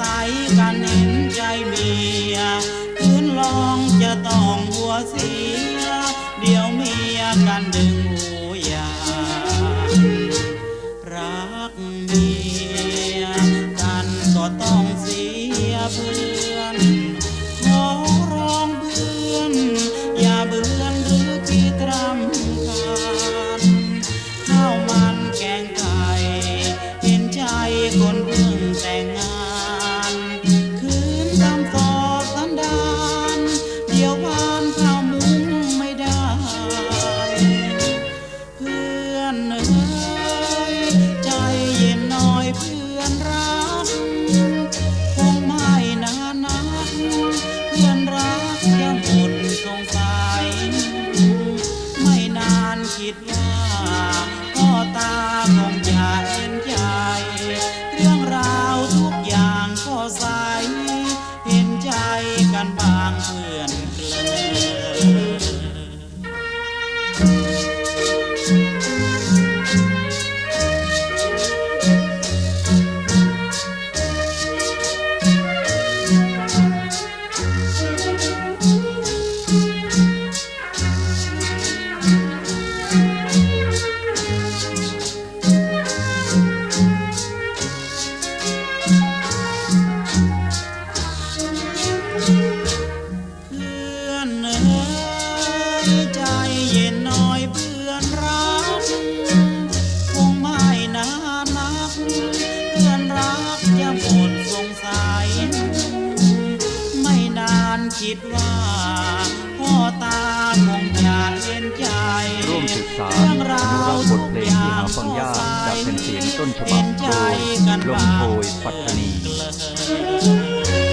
ใสกันเห็นใจเมียคืนลองจะต้องหัวเสีย เดี๋ยวเมียกันดึงหูยารักเมีย chít nhau คิดว่าพ่อตาคงจะเยนใจร่วมศึกษาเอนุรักษ์บทเพลงที่หาฟังยากจากเป็นเสียงต้นฉบับโดยลมโพยปัตตานี